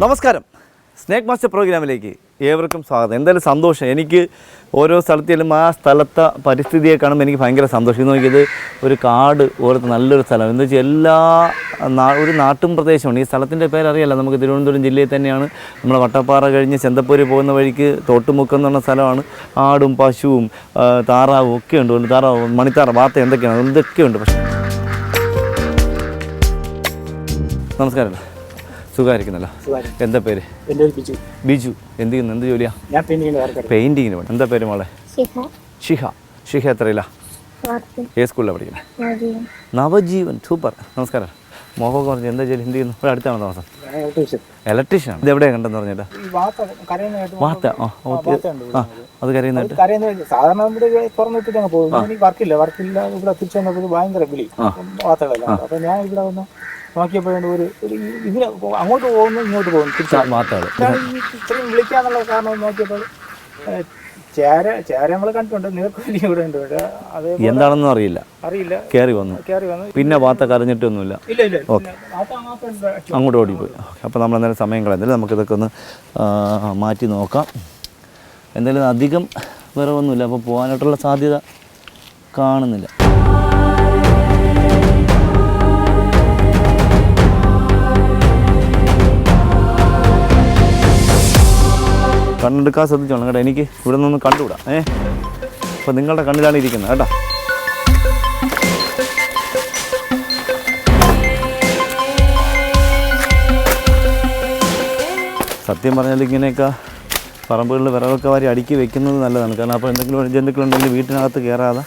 നമസ്കാരം. Snake master പ്രോഗ്രാമിലേക്ക് ഏവർക്കും സ്വാഗതം. എന്തായാലും സന്തോഷം. എനിക്ക് ഓരോ സ്ഥലത്തിലും ആ സ്ഥലത്തെ പരിസ്ഥിതിയെ കാണുമ്പോൾ എനിക്ക് ഭയങ്കര സന്തോഷം. ഇത് നോക്കിയത് ഒരു കാട് പോലത്തെ നല്ലൊരു സ്ഥലം. എന്ന് വെച്ചാൽ എല്ലാ ഒരു നാട്ടും പ്രദേശമാണ് ഈ സ്ഥലത്തിന്റെ പേരറിയാലോ നമുക്ക് തിരുവനന്തപുരം ജില്ലയിൽ തന്നെയാണ്. നമ്മൾ വട്ടപ്പാറ കഴിഞ്ഞ് ചെന്തപ്പൂര് പോകുന്ന വഴിക്ക് തോട്ടുമുക്കം എന്ന് പറഞ്ഞ സ്ഥലമാണ്. ആടും പശുവും താറാവും ഒക്കെ ഉണ്ട്. താറാവ് മണിത്താറ വാർത്ത എന്തൊക്കെയാണ്? എന്തൊക്കെയുണ്ട് പക്ഷേ. നമസ്കാരം. സുഖമായിരിക്കുന്നല്ലോ. എന്താ പേര്? എന്റെ ബിജു. ബിജു. എന്ത് ചെയ്യുന്നു? എന്ത് ജോലിയാ? ഞാൻ പെയിന്റിങ്ങിന് പെയിന്റിങ്ങിന് വേണം എന്താ പേര് മോളെ? ഷിഹ ഷിഹ എത്രയില്ല ഏത് സ്കൂളിലാണ് പഠിക്കുന്നത്? നവജീവൻ. സൂപ്പർ. നമസ്കാരം. മോഹമൊക്കെ പറഞ്ഞു എന്താ ജോലി? എന്ത് ചെയ്യുന്നു? ഇവിടെ അടുത്താണ് താമസം? ഇലക്ട്രീഷ്യൻ ഇത് എവിടെയാണ് കണ്ടെന്ന് പറഞ്ഞിട്ട്? വാർത്ത ആ അത് കരയുന്നുണ്ട് സാധാരണ ഇവിടെ തുറന്നിട്ട് ഞങ്ങൾ പോകും. എനിക്ക് വർക്കില്ല വർക്കില്ല ഇവിടെ തിരിച്ചു വന്നപ്പോൾ ഭയങ്കര വിളി. വാർത്തകളല്ല അപ്പൊ ഞാൻ ഇവിടെ വന്ന് നോക്കിയപ്പോഴുണ്ട് ഒരു ഒരു ഇതിന് അങ്ങോട്ട് പോകുന്നു ഇങ്ങോട്ട് പോകുന്നു. തിരിച്ചാണ് ഇത്രയും വിളിക്കാന്നുള്ള കാരണം നോക്കിയപ്പോൾ ചേര ചേര നമ്മൾ കണ്ടിട്ടുണ്ട് നീർക്കോലി ഇവിടെ ഉണ്ട് അത് എന്താണെന്നും അറിയില്ല. അറിയില്ല. കയറി വന്നു. കയറി വന്നു. പിന്നെ വാർത്ത കരഞ്ഞിട്ടൊന്നുമില്ല. ഇല്ല ഇല്ല ഓക്കെ. അങ്ങോട്ട് ഓടിപ്പോയി. അപ്പോൾ നമ്മൾ എന്തായാലും സമയം കളയുന്നില്ല നമുക്കിതൊക്കെ ഒന്ന് മാറ്റി നോക്കാം. എന്തായാലും അധികം വിറവൊന്നുമില്ല. അപ്പോൾ പോകാനായിട്ടുള്ള സാധ്യത കാണുന്നില്ല. കണ്ണെടുക്കാൻ ശ്രദ്ധിച്ചോളാം കേട്ടോ. എനിക്ക് ഇവിടെ നിന്ന് കണ്ടുവിടാം ഏ? അപ്പോൾ നിങ്ങളുടെ കണ്ണിലാണ് ഇരിക്കുന്നത് കേട്ടോ. സത്യം പറഞ്ഞാൽ ഇങ്ങനെയൊക്കെ പറമ്പുകളിൽ വിറകൊക്കെ വാരി അടുക്കി വെക്കുന്നത് നല്ലതാണ്. കാരണം അപ്പോൾ എന്തെങ്കിലും ജന്തുക്കളുണ്ടെങ്കിൽ വീട്ടിനകത്ത് കയറാതെ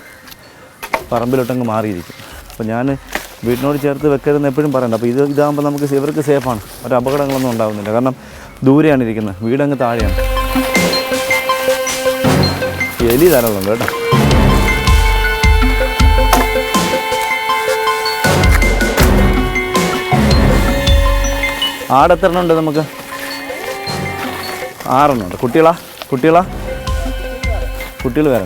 പറമ്പിലോട്ടങ്ങ് മാറിയിരിക്കും. അപ്പോൾ ഞാൻ വീട്ടിനോട് ചേർത്ത് വെക്കരുതെന്ന് എപ്പോഴും പറയണ്ട. അപ്പോൾ ഇത് ഇതാകുമ്പോൾ നമുക്ക് ഇവർക്ക് സേഫാണ് ഒരു അപകടങ്ങളൊന്നും ഉണ്ടാകുന്നില്ല കാരണം ദൂരെയാണ് ഇരിക്കുന്നത്. വീടങ്ങ് താഴെയാണ്. എലി ധാരാളമുണ്ട് കേട്ടോ. ആടെത്തെണ്ണം ഉണ്ട് നമുക്ക്? ആറെണ്ണം ഉണ്ട്. കുട്ടികളാ? കുട്ടികളാ? കുട്ടികൾ വേറെ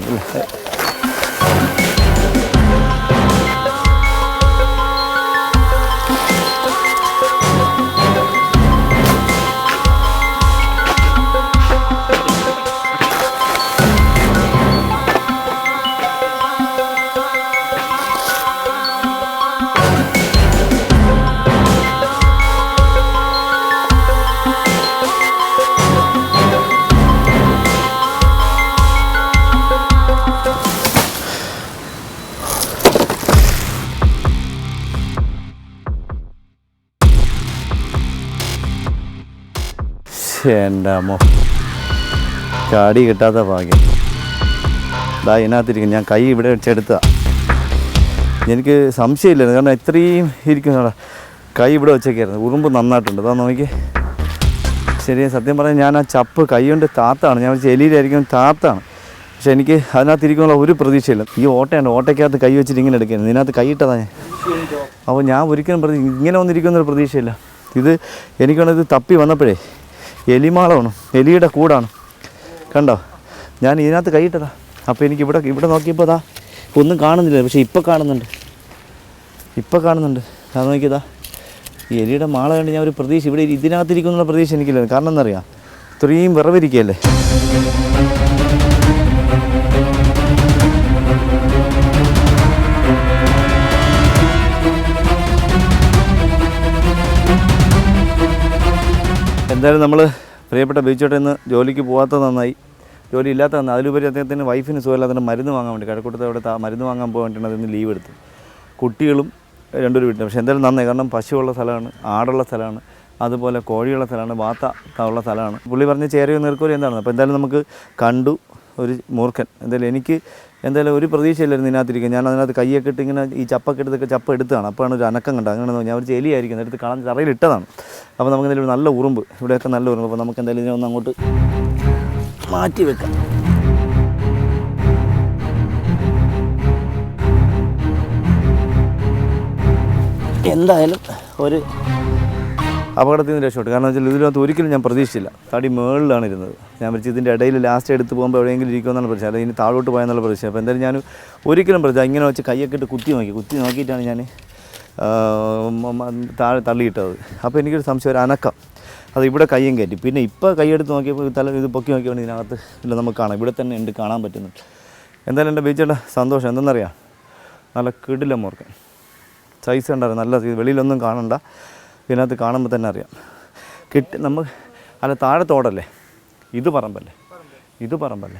അമ്മോ ചാടി കിട്ടാത്ത ഭാഗ്യം. ഇതാ ഇതിനകത്തിരിക്കും ഞാൻ കൈ ഇവിടെ വെച്ചെടുത്ത എനിക്ക് സംശയമില്ലായിരുന്നു. കാരണം ഇത്രയും ഇരിക്കുന്ന കൈ ഇവിടെ വെച്ചേക്കായിരുന്നു. ഉറുമ്പ് നന്നായിട്ടുണ്ട്. അതാ നോക്കി ശരി സത്യം പറഞ്ഞാൽ ഞാൻ ആ ചപ്പ് കൈ കൊണ്ട് താത്താണ്. ഞാൻ ചെലിയിലായിരിക്കും താത്താണ്. പക്ഷെ എനിക്ക് അതിനകത്തിരിക്കാനുള്ള ഒരു പ്രതീക്ഷയില്ല. ഈ ഓട്ടയാണ് ഓട്ടയ്ക്കകത്ത് കൈ വെച്ചിട്ട് ഇങ്ങനെ എടുക്കുന്നത് ഇതിനകത്ത് കൈ ഇട്ടതാ ഞാൻ. അപ്പോൾ ഞാൻ ഒരിക്കലും പ്രതി ഇങ്ങനെ വന്നിരിക്കുന്നൊരു പ്രതീക്ഷയില്ല. ഇത് എനിക്കാണ് ഇത് തപ്പി വന്നപ്പോഴേ എലിമാളമാണ് എലിയുടെ കൂടാണ്. കണ്ടോ? ഞാൻ ഇതിനകത്ത് കൈയിട്ടതാ. അപ്പോൾ എനിക്ക് ഇവിടെ ഇവിടെ നോക്കിയപ്പോൾ അതാ ഒന്നും കാണുന്നില്ല. പക്ഷേ ഇപ്പോൾ കാണുന്നുണ്ട്. ഇപ്പോൾ കാണുന്നുണ്ട്. അത് നോക്കിയതാ. ഈ എലിയുടെ മാള കണ്ട് ഞാൻ ഒരു പ്രതീക്ഷ ഇവിടെ ഇതിനകത്തിരിക്കുന്നുള്ള പ്രതീക്ഷ എനിക്കില്ല കാരണം എന്നറിയാം ഇത്രയും വിറവിരിക്കുകയല്ലേ? എന്തായാലും നമ്മൾ പ്രിയപ്പെട്ട ബീച്ചോട്ടെ ഇന്ന് ജോലിക്ക് പോകാത്തത് നന്നായി. ജോലി ഇല്ലാത്ത നന്നായി. അതിലുപരി അദ്ദേഹത്തിന് വൈഫിന് സുഖമില്ലാത്തതിന് മരുന്ന് വാങ്ങാൻ വേണ്ടി കഴക്കൂട്ടത്തെ അവിടെ മരുന്ന് വാങ്ങാൻ പോകാൻ വേണ്ടിയാണ് അതിന് ലീവ് എടുത്ത് കുട്ടികളും രണ്ടൊരു വീട്ടിൽ പക്ഷേ എന്തായാലും നന്നായി. കാരണം പശുവുള്ള സ്ഥലമാണ് ആടുള്ള സ്ഥലമാണ് അതുപോലെ കോഴിയുള്ള സ്ഥലമാണ് വാത്ത ഉള്ള സ്ഥലമാണ്. പുള്ളി പറഞ്ഞ് ചേരയോ നീർക്കോലി എന്താണ്? അപ്പോൾ എന്തായാലും നമുക്ക് കണ്ടു ഒരു മൂർഖൻ. എന്തായാലും എനിക്ക് എന്തായാലും ഒരു പ്രതീക്ഷയില്ലായിരുന്നു ഇതിനകത്തിരിക്കുക ഞാൻ അതിനകത്ത് കൈയൊക്കെ ഇട്ട് ഇങ്ങനെ ഈ ചപ്പൊക്കെ എടുത്തൊക്കെ ചപ്പ എടുത്താണ് അപ്പോഴാണ് ഒരു അനക്കം കണ്ടത്. അങ്ങനെ ഞാൻ ഒരു ചെലിയായിരിക്കും എടുത്ത് കളഞ്ഞ് തറയിലിട്ടതാണ് അപ്പോൾ നമുക്ക് എന്തായാലും നല്ല ഉറുമ്പ്. ഇവിടെയൊക്കെ നല്ല ഉറുമ്പ്. അപ്പോൾ നമുക്ക് എന്തായാലും ഇതിനെ ഒന്ന് അങ്ങോട്ട് മാറ്റി വെക്കാം. എന്തായാലും ഒരു അപകടത്തിൽ നിന്ന് രക്ഷപ്പെട്ടു. കാരണം വെച്ചാൽ ഇതിനകത്ത് ഒരിക്കലും ഞാൻ പ്രതീക്ഷിച്ചില്ല. തടി മേളിലാണ് ഇരുന്നത്. ഞാൻ വിളിച്ച് ഇതിന്റെ ഇടയിൽ ലാസ്റ്റ് എടുത്ത് പോകുമ്പോൾ എവിടെയെങ്കിലും ഇരിക്കുമെന്നാണ് പ്രതീക്ഷ. അല്ലെങ്കിൽ താഴോട്ട് പോയെന്നുള്ള പ്രതീക്ഷ. അപ്പോൾ എന്തായാലും ഞാൻ ഒരിക്കലും പ്രതീക്ഷ ഇങ്ങനെ വെച്ച് കൈയൊക്കെ ഇട്ട് കുത്തി നോക്കി. കുത്തി നോക്കിയിട്ടാണ് ഞാൻ താഴെ തള്ളിയിട്ടത്. അപ്പോൾ എനിക്കൊരു സംശയം ഒരു അനക്കം. അത് ഇവിടെ കയ്യും കയറ്റി. പിന്നെ ഇപ്പോൾ കൈയെടുത്ത് നോക്കിയപ്പോൾ തല ഇത് പൊക്കി നോക്കിയപ്പോൾ ഇതിനകത്ത് ഇല്ല നമുക്ക് കാണാം. ഇവിടെ തന്നെ ഉണ്ട് കാണാൻ പറ്റുന്നുണ്ട്. എന്തായാലും എന്റെ ബീച്ചേട്ട സന്തോഷം. എന്തെന്നറിയാം? നല്ല കിടില മോർക്കൻ സൈസ് ഉണ്ടായിരുന്നു നല്ല. വെളിയിലൊന്നും കാണണ്ട. ഇതിനകത്ത് കാണുമ്പോൾ തന്നെ അറിയാം. കിട്ടി നമ്മൾ അല്ല താഴെ തോടല്ലേ? ഇത് പറമ്പല്ലേ? ഇത് പറമ്പല്ലേ?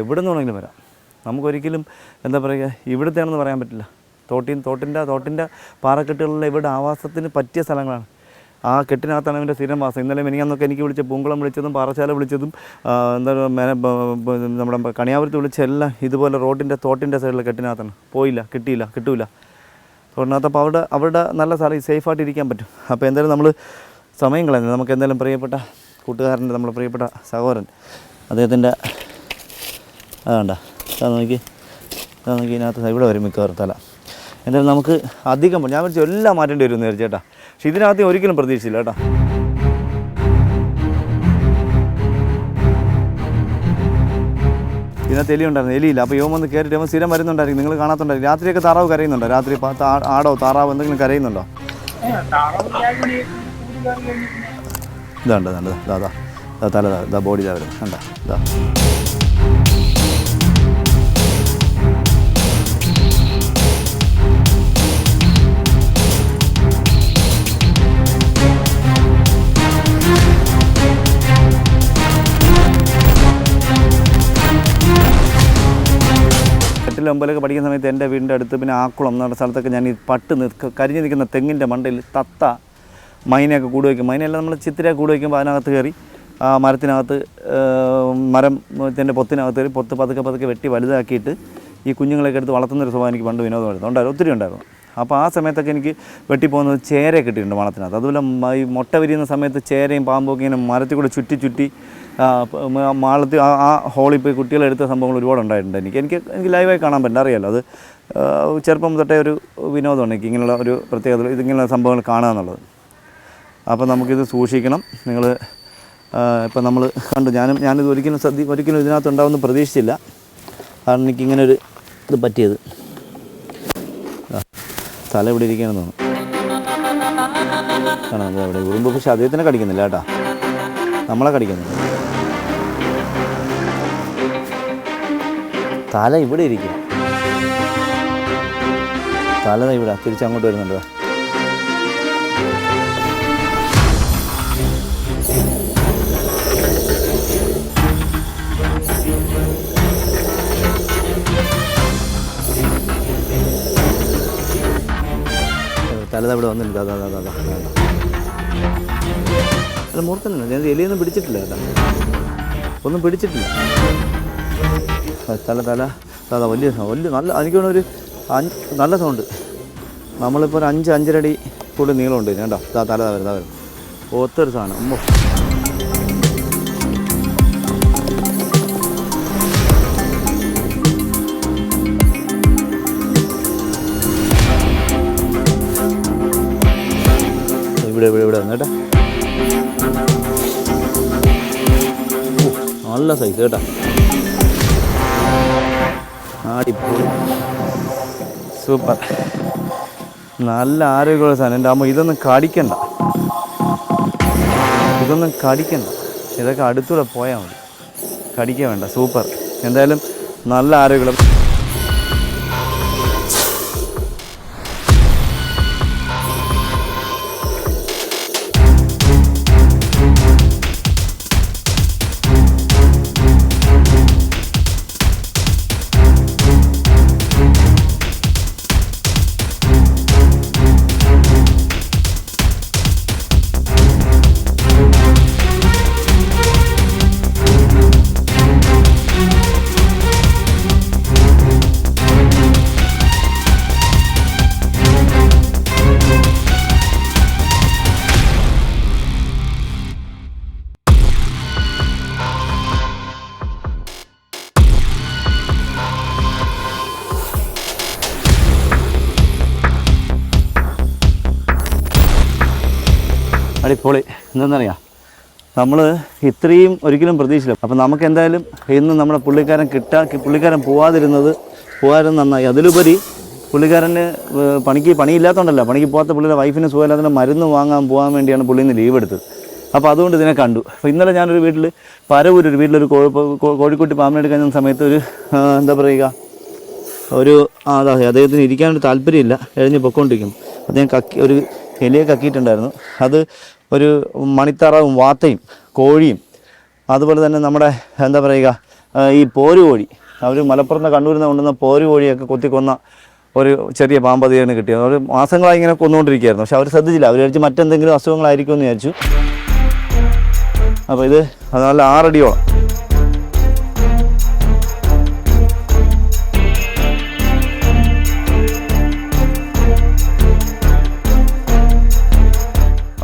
എവിടെ നിന്ന് വേണമെങ്കിലും വരാം. നമുക്കൊരിക്കലും എന്താ പറയുക ഇവിടുത്തെയാണെന്ന് പറയാൻ പറ്റില്ല. തോട്ടിൻ തോട്ടിന്റെ തോട്ടിന്റെ പാറക്കെട്ടുകളിലെ ഇവിടെ ആവാസത്തിന് പറ്റിയ സ്ഥലങ്ങളാണ്. ആ കെട്ടിനകത്താണ് അവന്റെ സ്ഥിരം വാസം. ഇന്നലെ മിനിങ്ങാന്നൊക്കെ എനിക്ക് വിളിച്ച പൂങ്കുളം വിളിച്ചതും പാറശാല വിളിച്ചതും എന്താ നമ്മുടെ കണിയാപുരത്ത് വിളിച്ച എല്ലാം ഇതുപോലെ റോഡിന്റെ തോട്ടിന്റെ സൈഡിലെ കെട്ടിനകത്താണ്. പോയില്ല കിട്ടിയില്ല കിട്ടൂല. തോട്ടിനകത്ത് അപ്പോൾ അവിടെ അവിടെ നല്ല സ്ഥലം സേഫായിട്ട് ഇരിക്കാൻ പറ്റും. അപ്പോൾ എന്തായാലും നമ്മൾ സമയം കളയുന്നത്. നമുക്ക് എന്തായാലും പ്രിയപ്പെട്ട കൂട്ടുകാരന്റെ നമ്മുടെ പ്രിയപ്പെട്ട സഹോദരൻ. അദ്ദേഹത്തിന്റെ അതാണ്ട അതാ നോക്കി. അതാ നോക്കി ഇതിനകത്ത് ഇവിടെ വരും മിക്കവാറും തല. എന്തായാലും നമുക്ക് അധികം ഞാൻ വിളിച്ചു എല്ലാം മാറ്റേണ്ടി വരും എന്ന് ചേട്ടാ പക്ഷേ ഇതിനകത്ത് ഒരിക്കലും പ്രതീക്ഷിച്ചില്ല കേട്ടോ. ഇതിനകത്ത് എലി ഉണ്ടായിരുന്നു എലിയില്ല അപ്പോൾ യോമൊന്ന് കയറിയിട്ട് അവൻ സ്ഥിരം വരുന്നുണ്ടായിരിക്കും നിങ്ങൾ കാണാത്തുണ്ടായിരിക്കും രാത്രിയൊക്കെ താറാവ് കരയുന്നുണ്ടോ രാത്രി ആടോ താറാവ് എന്തെങ്കിലും കരയുന്നുണ്ടോ ഇതാണ്ട് ഇതാണ്ട് ഇതാ ഇതാ തല ഇതാ, ബോഡി ഇതാ വരുന്നത് കണ്ട ഇതാ എട്ടിൽ ഒമ്പതിലൊക്കെ പഠിക്കുന്ന സമയത്ത് എന്റെ വീടിന്റെ അടുത്ത് പിന്നെ ആക്കുളം എന്ന് പറഞ്ഞ സ്ഥലത്തൊക്കെ ഞാൻ ഈ പട്ട് നിൽക്ക കരിഞ്ഞു നിൽക്കുന്ന തെങ്ങിന്റെ മണ്ടയിൽ തത്ത മൈനയൊക്കെ കൂട് വയ്ക്കും. മൈനയെല്ലാം നമ്മൾ ചിത്തിര കൂട് വയ്ക്കുമ്പോൾ അതിനകത്ത് കയറി ആ മരത്തിനകത്ത് മരത്തിന്റെ പൊത്തിനകത്ത് കയറി പൊത്ത് പതുക്കെ പതുക്കെ വെട്ടി വലുതാക്കിയിട്ട് ഈ കുഞ്ഞുങ്ങളെയൊക്കെ എടുത്ത് വളർത്തുന്നൊരു സ്വഭാവം എനിക്ക് പണ്ട് വിനോദമായിരുന്നു. ഉണ്ടായിരുന്നു. ഒത്തിരി ഉണ്ടായിരുന്നു. അപ്പോൾ ആ സമയത്തൊക്കെ എനിക്ക് വെട്ടിപ്പോകുന്നത് ചേര കിട്ടിയിട്ടുണ്ട് വളത്തിനകത്ത് അതുപോലെ ഈ മുട്ട വിരിയുന്ന സമയത്ത് ചേരയും പാമ്പും ഒക്കെ ഇങ്ങനെ മരത്തിൽ കൂടെ ചുറ്റി ചുറ്റി മാളത്തിൽ ആ ഹോളിൽ പോയി കുട്ടികളെടുത്ത സംഭവങ്ങൾ ഒരുപാട് ഉണ്ടായിട്ടുണ്ട് എനിക്ക്. എനിക്ക് എനിക്ക് ലൈവായി കാണാൻ പറ്റില്ല അറിയാലോ. അത് ചെറുപ്പം തൊട്ടേ ഒരു വിനോദമാണ് എനിക്ക് ഇങ്ങനെയുള്ള ഒരു പ്രത്യേകത ഇതിങ്ങനെയുള്ള സംഭവങ്ങൾ കാണുക എന്നുള്ളത് അപ്പോൾ നമുക്കിത് സൂക്ഷിക്കണം. നിങ്ങൾ ഇപ്പം നമ്മൾ കണ്ടു. ഞാനും ഞാനിത് ഒരിക്കലും ശ്രദ്ധി ഒരിക്കലും ഇതിനകത്ത് ഉണ്ടാവുമെന്ന് പ്രതീക്ഷിച്ചില്ല. കാരണം എനിക്കിങ്ങനെ ഒരു ഇത് പറ്റിയത്. തല ഇവിടെ ഇരിക്കുകയാണെന്ന് തോന്നുന്നു. കാണാം അവിടെ ഉറുമ്പ് പക്ഷെ അദ്ദേഹത്തിനെ കടിക്കുന്നില്ല കേട്ടാ. നമ്മളെ കടിക്കുന്നില്ല. തല ഇവിടെ ഇരിക്കുക തല ഇവിടെ തിരിച്ചങ്ങോട്ട് വരുന്നുണ്ട് ദാ. തലത ഇവിടെ വന്നില്ല അതാ അതാ അതാ അല്ല ഞാൻ എലിയൊന്നും പിടിച്ചിട്ടില്ല കേട്ടോ. ഒന്നും പിടിച്ചിട്ടില്ല. തല തല. അതാ വലിയ വലിയ നല്ല എനിക്ക് ഒരു അഞ്ച് നല്ല സൗണ്ട് നമ്മളിപ്പോൾ ഒരു അഞ്ച് അഞ്ചരടി കൂടുതൽ നീളമുണ്ട്. കേട്ടോ ഇതാ തല വരുന്നത് വരും ഒത്തൊരു സാധനം. ഇവിടെ ഇവിടെ ഇവിടെ വന്നു കേട്ടോ നല്ല സൈസ് കേട്ടോ. സൂപ്പർ. നല്ല ആരോഗ്യമുള്ള സാധനം. എന്റെ അമ്മ ഇതൊന്നും കടിക്കണ്ട. ഇതൊന്നും കടിക്കണ്ട. ഇതൊക്കെ അടുത്തൂടെ പോയാൽ മതി. കടിക്കാൻ വേണ്ട. സൂപ്പർ. എന്തായാലും നല്ല ആരോഗ്യമുള്ള എന്താണെന്നറിയാം? നമ്മൾ ഇത്രയും ഒരിക്കലും പ്രതീക്ഷിച്ചില്ല. അപ്പം നമുക്ക് എന്തായാലും ഇന്ന് നമ്മുടെ പുള്ളിക്കാരൻ കിട്ടാ പുള്ളിക്കാരൻ പോവാതിരുന്നത് പോകാതിരുന്നത് നന്നായി. അതിലുപരി പുള്ളിക്കാരന് പണിക്ക് പണിയില്ലാത്തതുകൊണ്ടല്ല പണിക്ക് പോകാത്ത പുള്ളിയുടെ വൈഫിന് സുഖമില്ലാത്തതിന്റെ മരുന്ന് വാങ്ങാൻ പോകാൻ വേണ്ടിയാണ് പുള്ളി ലീവ് എടുത്തത്. അപ്പോൾ അതുകൊണ്ട് ഇതിനെ കണ്ടു. അപ്പോൾ ഇന്നലെ ഞാനൊരു വീട്ടിൽ പരവൂർ ഒരു വീട്ടിലൊരു കോഴിക്കുട്ടി പാമ്പിനെടുക്കാൻ ചെന്ന സമയത്ത് ഒരു എന്താ പറയുക ഒരു അതാ അദ്ദേഹത്തിന് ഇരിക്കാനൊരു താല്പര്യമില്ല. എഴുതി പൊക്കോണ്ടിരിക്കും അദ്ദേഹം കക്കി ഒരു എലിയെ കക്കിയിട്ടുണ്ടായിരുന്നു. അത് ഒരു മണിത്തറവും വാത്തയും കോഴിയും അതുപോലെ തന്നെ നമ്മുടെ എന്താ പറയുക ഈ പോരു കോഴി അവർ മലപ്പുറത്ത് നിന്ന് കണ്ണൂരിൽ നിന്ന് കൊണ്ടുവന്ന പോരു കോഴിയൊക്കെ കൊത്തിക്കൊന്ന ഒരു ചെറിയ പാമ്പതിയാണ് കിട്ടിയത്. അവർ മാസങ്ങളായി ഇങ്ങനെ കൊന്നുകൊണ്ടിരിക്കുകയായിരുന്നു. പക്ഷെ അവർ ശ്രദ്ധിച്ചില്ല. അവർ വിചാരിച്ച് മറ്റെന്തെങ്കിലും അസുഖങ്ങളായിരിക്കുമെന്ന് വിചാരിച്ചു. അപ്പോൾ ഇത് നല്ല ആറടിയോളം.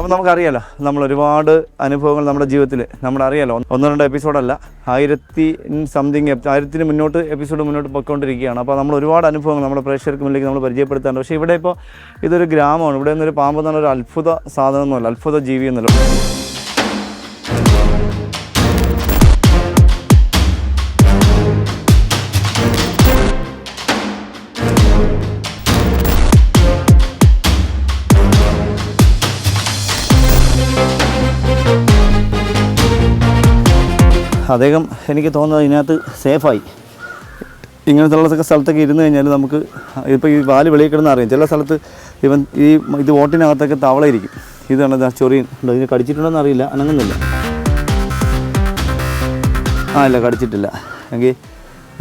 അപ്പോൾ നമുക്കറിയാലോ നമ്മൾ ഒരുപാട് അനുഭവങ്ങൾ നമ്മുടെ ജീവിതത്തിൽ നമ്മൾ അറിയാലോ ഒന്നോ രണ്ടോ എപ്പിസോഡല്ല ആയിരത്തി സംതിങ് ആയിരത്തിന് മുന്നോട്ട് എപ്പിസോഡ് മുന്നോട്ട് പോയിക്കൊണ്ടിരിക്കുകയാണ്. അപ്പോൾ നമ്മൾ ഒരുപാട് അനുഭവങ്ങൾ നമ്മുടെ പ്രേക്ഷകർക്ക് മുന്നിലേക്ക് നമ്മൾ പരിചയപ്പെടുത്താറുണ്ട്. പക്ഷേ ഇവിടെ ഇപ്പോൾ ഇതൊരു ഗ്രാമമാണ്. ഇവിടെ നിന്നൊരു പാമ്പ് എന്ന് ഒരു അത്ഭുത സാധനമൊന്നുമല്ല അത്ഭുത ജീവി അദ്ദേഹം എനിക്ക് തോന്നുന്നത് ഇതിനകത്ത് സേഫായി. ഇങ്ങനത്തെ ഉള്ള സ്ഥലത്തൊക്കെ ഇരുന്ന് കഴിഞ്ഞാൽ നമുക്ക് ഇപ്പോൾ ഈ വാൽ വെളിയിൽ കിടന്ന് അറിയാം. ചില സ്ഥലത്ത് ഇവൻ ഈ ഇത് ഓട്ടിനകത്തൊക്കെ തവളയിരിക്കും. ഇതാണ് ഇതാ ചൊറിയൻ. ഉണ്ടോ? ഇതിന് കടിച്ചിട്ടുണ്ടോ അറിയില്ല. അനങ്ങുന്നില്ല. ആ ഇല്ല കടിച്ചിട്ടില്ല. എങ്കിൽ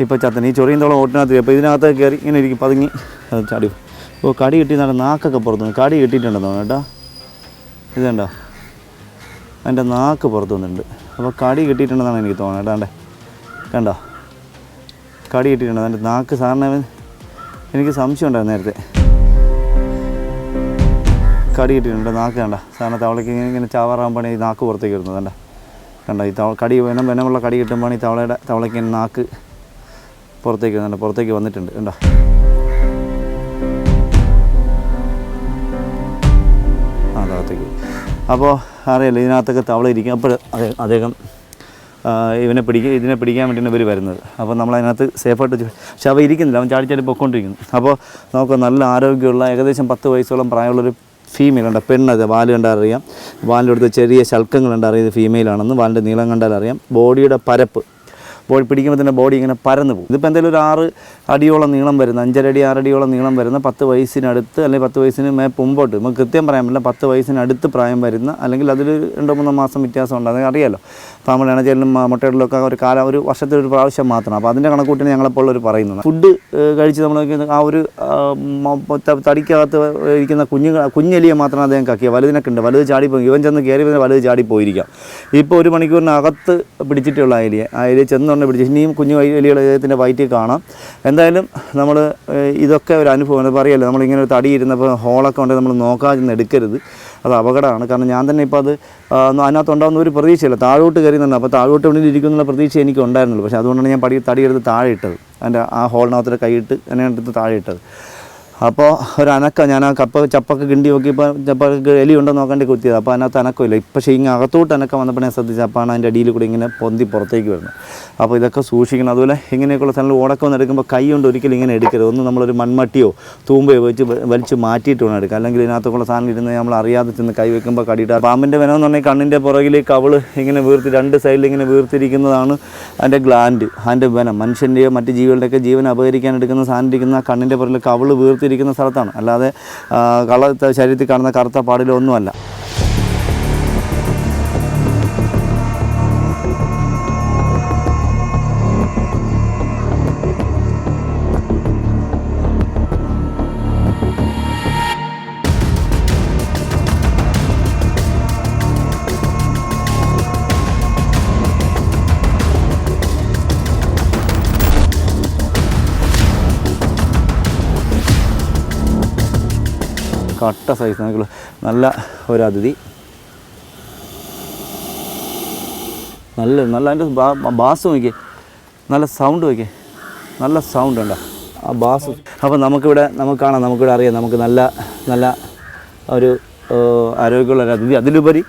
ഇപ്പോൾ ചത്തൻ. ഈ ചൊറിയും തവള ഓട്ടിനകത്ത് അപ്പോൾ ഇതിനകത്ത് കയറി ഇങ്ങനെ ഇരിക്കും. പതുങ്ങി അത് ചാടി ഓ കടി കിട്ടിയെന്നാണ് നാക്കൊക്കെ പുറത്തു കടി കിട്ടിയിട്ടുണ്ടെന്ന് തോന്നുന്നു കേട്ടോ. ഇത് കണ്ടോ അതിന്റെ നാക്ക് പുറത്തു വന്നിട്ടുണ്ട്. അപ്പോൾ കടി കിട്ടിയിട്ടുണ്ടെന്നാണ് എനിക്ക് തോന്നുന്നത്. കേട്ടോ കണ്ടോ? കടി കിട്ടിയിട്ടുണ്ട്? അതിന്റെ നാക്ക് സാറിന് എനിക്ക് സംശയം ഉണ്ടായിരുന്നു നേരത്തെ. കടി കിട്ടിയിട്ടുണ്ട്? നാക്ക് കണ്ട? സാറിന് തവളയ്ക്ക് ഇങ്ങനെ ഇങ്ങനെ ചാവാറാകുമ്പോഴാണ് ഈ നാക്ക് പുറത്തേക്ക് വരുന്നത്. കണ്ട? കണ്ടോ? ഈ തവ കടി വേണം വേണമുള്ള കടി കിട്ടുമ്പോഴാണ് ഈ തവളയുടെ തവളയ്ക്ക് നാക്ക് പുറത്തേക്ക് വരുന്നുണ്ട് പുറത്തേക്ക് വന്നിട്ടുണ്ട്. കണ്ടോ? അപ്പോൾ അറിയാലോ ഇതിനകത്തൊക്കെ തവള ഇരിക്കും. അപ്പോൾ അദ്ദേഹം ഇവനെ പിടിക്കുക ഇതിനെ പിടിക്കാൻ വേണ്ടിയാണ് ഇവർ വരുന്നത്. അപ്പോൾ നമ്മൾ അതിനകത്ത് സേഫായിട്ട് പക്ഷെ അവ ഇരിക്കുന്നില്ല അവൻ ചാടി ചാടി പൊയ്ക്കൊണ്ടിരിക്കുന്നു. അപ്പോൾ നമുക്ക് നല്ല ആരോഗ്യമുള്ള ഏകദേശം പത്ത് വയസ്സോളം പ്രായമുള്ളൊരു ഫീമെയിൽ ഉണ്ട്. പെണ്ണത് വാൽ കണ്ടാൽ അറിയാം. വാലിന്റെ അടുത്ത് ചെറിയ ശൽക്കങ്ങൾ കണ്ടാൽ അറിയാം ഇത് ഫീമെയിലാണെന്ന് വാലിന്റെ നീളം കണ്ടാൽ അറിയാം. ബോഡിയുടെ പരപ്പ് ബോഡി പിടിക്കുമ്പോൾ തന്നെ ബോഡി ഇങ്ങനെ പരന്നു പോകും. ഇതിപ്പോൾ എന്തെങ്കിലും ഒരു ആറ് അടിയോളം നീളം വരുന്ന അഞ്ചരടി ആറടിയോളം നീളം വരുന്ന പത്ത് വയസ്സിനടുത്ത് അല്ലെങ്കിൽ പത്ത് വയസ്സിന് മേ മുമ്പോട്ട് നമുക്ക് കൃത്യം പറയാൻ പറ്റില്ല പത്ത് വയസ്സിനടുത്ത് പ്രായം വരുന്ന അല്ലെങ്കിൽ അതിൽ രണ്ടോ മൂന്നോ മാസം വ്യത്യാസം ഉണ്ട്. അതെങ്കിൽ അപ്പോൾ നമ്മൾ ഇണച്ചേലും മുട്ടയിടലൊക്കെ ഒരു കാലം ഒരു വർഷത്തിൽ ഒരു പ്രാവശ്യം മാത്രമാണ്. അപ്പോൾ അതിന്റെ കണക്കൂട്ടിന് ഒരു പറയുന്നത് ഫുഡ് കഴിച്ച് നമ്മൾ ആ ഒരു തടിക്കകത്ത് ഇരിക്കുന്ന കുഞ്ഞു കുഞ്ഞെലിയെ മാത്രം അദ്ദേഹം കക്കിയ വലുതിനൊക്കെ ഉണ്ട്. വലുത് ചാടിപ്പോയി. ഇവൻ ചെന്ന് കയറി വലുത് ചാടിപ്പോയിരിക്കാം. ഇപ്പോൾ ഒരു മണിക്കൂറിനകത്ത് പിടിച്ചിട്ടുള്ള ആ എലിയെ ആ എലിയെ ചെന്നുകൊണ്ട് പിടിച്ച്. ഇനിയും കുഞ്ഞു എലികൾ അദ്ദേഹത്തിന്റെ വയറ്റിൽ കാണാം. എന്തായാലും നമ്മൾ ഇതൊക്കെ ഒരു അനുഭവമാണ് പറയല്ലോ നമ്മളിങ്ങനെ ഒരു തടി ഇരുന്നപ്പോൾ ഹോളൊക്കെ ഉണ്ടെങ്കിൽ നമ്മൾ നോക്കാതെ നിന്ന് എടുക്കരുത്. അത് അപകടമാണ്. കാരണം ഞാൻ തന്നെ ഇപ്പോൾ അത് ആ, അതിനകത്ത് ഉണ്ടാകുന്ന ഒരു പ്രതീക്ഷയില്ല. താഴോട്ട് കയറിയുന്നുണ്ട്. അപ്പോൾ താഴോട്ട് വേണ്ടി ഇരിക്കുന്നുള്ള പ്രതീക്ഷ എനിക്ക് ഉണ്ടായിരുന്നുള്ളൂ. പക്ഷേ അതുകൊണ്ടാണ് ഞാൻ പടി തടിയെടുത്ത് താഴെ ഇട്ടത്. എന്റെ ആ ഹോളിനകത്തൊരു കൈയിട്ട് എന്നെ എടുത്ത് താഴെ ഇട്ടത്. അപ്പോൾ ഒരു അനക്ക ഞാൻ ആ കപ്പ ചപ്പൊക്കെ കിണ്ടി നോക്കിയപ്പോൾ ചപ്പൊക്കെ എലി ഉണ്ടോ നോക്കേണ്ടി കുത്തിയത്. അപ്പോൾ അതിനകത്ത് അനക്കമില്ല. പക്ഷേ ഇങ്ങനെ അകത്തോട്ട് അനക്ക വന്നപ്പോൾ ഞാൻ ശ്രദ്ധിച്ചു അപ്പോൾ അതിന്റെ അടിയിൽ കൂടി ഇങ്ങനെ പൊന്തി പുറത്തേക്ക് വരുന്നത്. അപ്പോൾ ഇതൊക്കെ സൂക്ഷിക്കണം. അതുപോലെ ഇങ്ങനെയൊക്കെയുള്ള സ്ഥലങ്ങൾ ഓടക്കം എടുക്കുമ്പോൾ കൈ കൊണ്ട് ഒരിക്കലും ഇങ്ങനെ എടുക്കരുത്. ഒന്ന് നമ്മളൊരു മൺമട്ടിയോ തൂമ്പയോ വെച്ച് വലിച്ച് മാറ്റിയിട്ട് വേണം എടുക്കുക അല്ലെങ്കിൽ ഇതിനകത്തൊക്കെയുള്ള സാധനം ഇരുന്ന് നമ്മൾ അറിയാതെ ചെന്ന് കൈ വെക്കുമ്പോൾ കടിയിട്ട് പാമ്പിന്റെ വനം എന്ന് പറഞ്ഞാൽ കണ്ണിന്റെ പുറകിൽ കവൾ ഇങ്ങനെ വീർത്തി രണ്ട് സൈഡിൽ ഇങ്ങനെ വീർത്തിരിക്കുന്നതാണ് അതിന്റെ ഗ്ലാൻഡ് അതിന്റെ വനം. മനുഷ്യന്റെയോ മറ്റ് ജീവികളുടെയൊക്കെ ജീവൻ അപഹരിക്കാൻ എടുക്കുന്ന സാധനം ഇരിക്കുന്ന കണ്ണിന്റെ പുറകിൽ കവൾ വീർത്തിരിക്കുന്ന സ്ഥലത്താണ്. അല്ലാതെ കള ശരീരത്തിൽ കാണുന്ന കറുത്ത പാടിലോ കട്ട സൈസ് നല്ല ഒരു അതിഥി. നല്ല നല്ല അതിന്റെ ബാസ് നോക്കി നല്ല സൗണ്ട് നോക്കി നല്ല സൗണ്ട് ഉണ്ടോ ആ ബാസ്. അപ്പോൾ നമുക്കിവിടെ നമുക്ക് കാണാം നമുക്കിവിടെ അറിയാം നമുക്ക് നല്ല നല്ല ഒരു ആരോഗ്യമുള്ള ഒരു അതിഥി. അതിലുപരി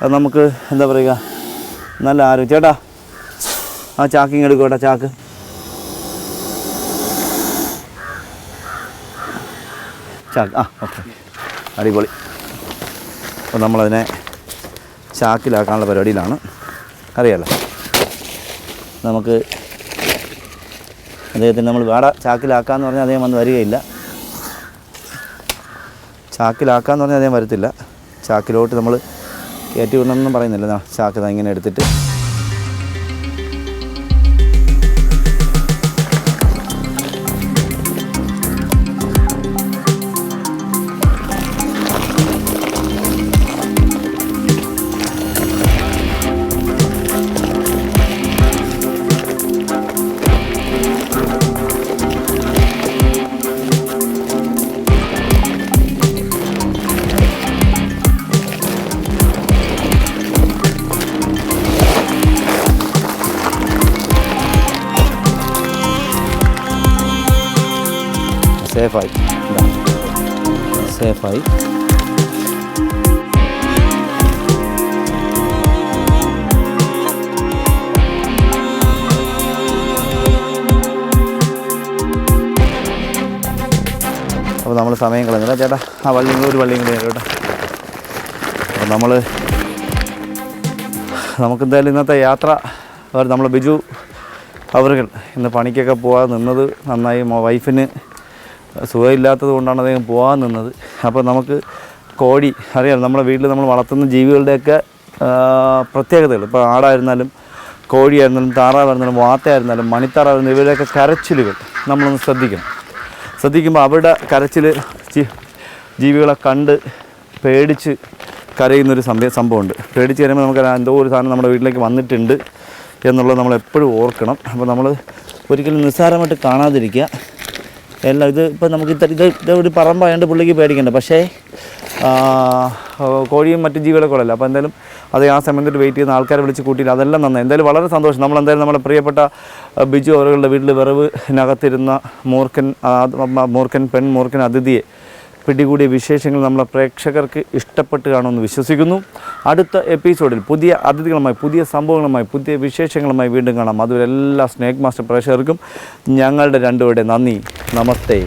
അത് നമുക്ക് എന്താ പറയുക നല്ല ആരോഗ്യം. ചേട്ടാ ആ ചാക്കിങ് എടുക്കോട്ടെ ചാക്ക്. ചാക്ക് ആ ഓക്കെ. അടിപൊളി. അപ്പോൾ നമ്മളതിനെ ചാക്കിലാക്കാനുള്ള പരിപാടിയിലാണ്. അറിയാലോ? നമുക്ക് അദ്ദേഹത്തിന് നമ്മൾ വേട ചാക്കിലാക്കാന്ന് പറഞ്ഞാൽ അദ്ദേഹം വന്ന് വരികയില്ല. ചാക്കിലാക്കാന്ന് പറഞ്ഞാൽ അദ്ദേഹം വരത്തില്ല. ചാക്കിലോട്ട് നമ്മൾ കയറ്റി വിടണമെന്നും പറയുന്നില്ല. ചാക്ക് ഇങ്ങനെ എടുത്തിട്ട് സേഫായി. സേഫായി. അപ്പോൾ നമ്മൾ സമയം കളഞ്ഞില്ല. ചേട്ടാ ആ വള്ളിയും കൂടി ഒരു വള്ളിയും കൂടി കേട്ടോ. അപ്പോൾ നമ്മൾ നമുക്കെന്തായാലും ഇന്നത്തെ യാത്ര അവർ നമ്മൾ ബിജു അവർ ഇന്ന് പണിക്കൊക്കെ പോകാതെ നിന്നത് നന്നായി. വൈഫിന് സുഖമില്ലാത്തത് കൊണ്ടാണ് അദ്ദേഹം പോകാൻ നിന്നത്. അപ്പോൾ നമുക്ക് കോഴി അറിയാം നമ്മുടെ വീട്ടിൽ നമ്മൾ വളർത്തുന്ന ജീവികളുടെയൊക്കെ പ്രത്യേകതകൾ. ഇപ്പോൾ ആടായിരുന്നാലും കോഴിയായിരുന്നാലും താറാവായിരുന്നാലും വാത്തയായിരുന്നാലും മണിത്താറായിരുന്നാലും ഇവരുടെയൊക്കെ കരച്ചിലുകൾ നമ്മളൊന്ന് ശ്രദ്ധിക്കണം. ശ്രദ്ധിക്കുമ്പോൾ അവരുടെ കരച്ചിൽ ജീവികളെ കണ്ട് പേടിച്ച് കരയുന്നൊരു സംഭവം സംഭവമുണ്ട്. പേടിച്ച് കരയുമ്പോൾ നമുക്ക് എന്തോ ഒരു സാധനം നമ്മുടെ വീട്ടിലേക്ക് വന്നിട്ടുണ്ട് എന്നുള്ളത് നമ്മൾ എപ്പോഴും ഓർക്കണം. അപ്പോൾ നമ്മൾ ഒരിക്കലും നിസ്സാരമായിട്ട് കാണാതിരിക്കുക. എല്ലാം ഇത് ഇപ്പം നമുക്ക് ഇത്ര ഇത് ഇത് ഒരു പറമ്പായതുകൊണ്ട് പുള്ളിക്ക് പേടിക്കണ്ട. പക്ഷേ കോഴിയും മറ്റു ജീവികളൊക്കെ അപ്പോൾ എന്തായാലും അത് ആ സമയത്ത് വെയിറ്റ് ചെയ്യുന്ന ആൾക്കാരെ വിളിച്ച് കൂട്ടിയില്ല അതെല്ലാം നന്നായി. എന്തായാലും വളരെ സന്തോഷം. നമ്മൾ എന്തായാലും നമ്മുടെ പ്രിയപ്പെട്ട ബിജു അവരുടെ വീട്ടിൽ വിറവിനകത്തിരുന്ന മൂർഖൻ മൂർഖൻ പെൺ മൂർഖൻ അതിഥിയെ പിടികൂടിയ വിശേഷങ്ങൾ നമ്മളെ പ്രേക്ഷകർക്ക് ഇഷ്ടപ്പെട്ട് കാണുമെന്ന് വിശ്വസിക്കുന്നു. അടുത്ത എപ്പിസോഡിൽ പുതിയ അതിഥികളുമായി പുതിയ സംഭവങ്ങളുമായി പുതിയ വിശേഷങ്ങളുമായി വീണ്ടും കാണാം. അതുവരെ എല്ലാ സ്നേക് മാസ്റ്റർ പ്രേക്ഷകർക്കും ഞങ്ങളുടെ രണ്ടുപേരുടെ നന്ദി. നമസ്തേ.